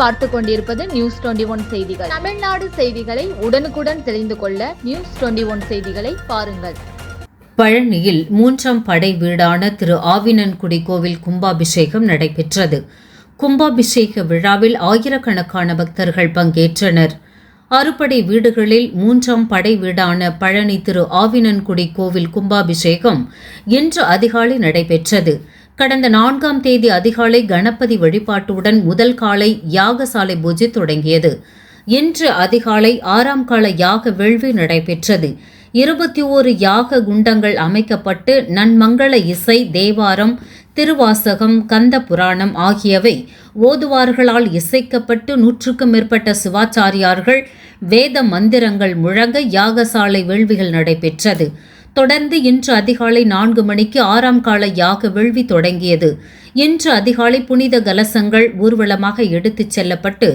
பார்த்து கொண்டிருப்பது news twenty one செய்திகள். தமிழ்நாடு செய்திகளை உடனுக்குடன் தெரிந்து கொள்ள நியூஸ் டுவெண்டி ஒன் செய்திகளை பாருங்கள். பழனியில் மூன்றாம் படை வீடான திரு ஆவினன்குடி கோவில் கும்பாபிஷேகம் நடைபெற்றது. கும்பாபிஷேக விழாவில் ஆயிரக்கணக்கான பக்தர்கள் பங்கேற்றனர். அறுபடை வீடுகளில் மூன்றாம் படை வீடான பழனி திரு ஆவினன்குடி கோவில் கும்பாபிஷேகம் இன்று அதிகாலை நடைபெற்றது. கடந்த நான்காம் தேதி அதிகாலை கணபதி வழிபாட்டுடன் முதல் காலை யாகசாலை பூஜை தொடங்கியது. இன்று அதிகாலை ஆறாம் கால யாக வேள்வி நடைபெற்றது. இருபத்தி ஓரு யாக குண்டங்கள் அமைக்கப்பட்டு நன்மங்கள இசை தேவாரம் திருவாசகம் கந்த புராணம் ஆகியவை ஓதுவார்களால் இசைக்கப்பட்டு நூற்றுக்கும் மேற்பட்ட சிவாச்சாரியார்கள் வேத மந்திரங்கள் முழங்க யாகசாலை வேள்விகள் நடைபெற்றது. தொடர்ந்து இன்று அதிகாலை நான்கு மணிக்கு ஆறாம் கால யாக வேள்வி தொடங்கியது. இன்று அதிகாலை புனித கலசங்கள் ஊர்வலமாக எடுத்துச் செல்லப்பட்டு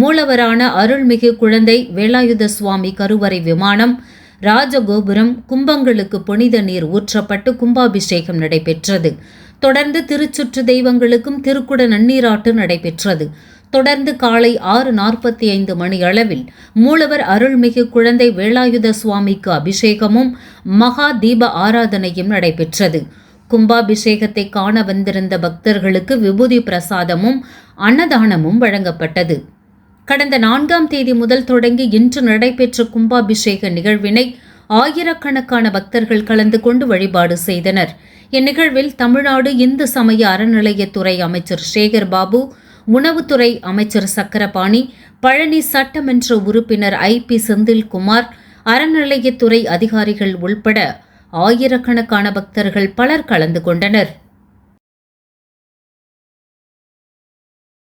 மூலவரான அருள்மிகு குழந்தை வேலாயுத சுவாமி கருவறை விமானம் ராஜகோபுரம் கும்பங்களுக்கு புனித நீர் ஊற்றப்பட்டு கும்பாபிஷேகம் நடைபெற்றது. தொடர்ந்து திருச்சுற்று தெய்வங்களுக்கும் திருக்குட நன்னீராட்டு நடைபெற்றது. தொடர்ந்து காலை ஆறு நாற்பத்தி ஐந்து மணி அளவில் மூலவர் அருள்மிகு குழந்தை வேலாயுத சுவாமிக்கு அபிஷேகமும் மகா தீப ஆராதனையும் நடைபெற்றது. கும்பாபிஷேகத்தை காண வந்திருந்த பக்தர்களுக்கு விபூதி பிரசாதமும் அன்னதானமும் வழங்கப்பட்டது. கடந்த நான்காம் தேதி முதல் தொடங்கி இன்று நடைபெற்ற கும்பாபிஷேக நிகழ்வினை ஆயிரக்கணக்கான பக்தர்கள் கலந்து கொண்டு வழிபாடு செய்தனர். இந்நிகழ்வில் தமிழ்நாடு இந்து சமய அறநிலையத்துறை அமைச்சர் சேகர் பாபு உணவுத்துறை அமைச்சர் சக்கரபாணி பழனி சட்டமன்ற உறுப்பினர் ஐ பி செந்தில்குமார் அறநிலையத்துறை அதிகாரிகள் உள்பட ஆயிரக்கணக்கான பக்தர்கள் பலர் கலந்து கொண்டனர்.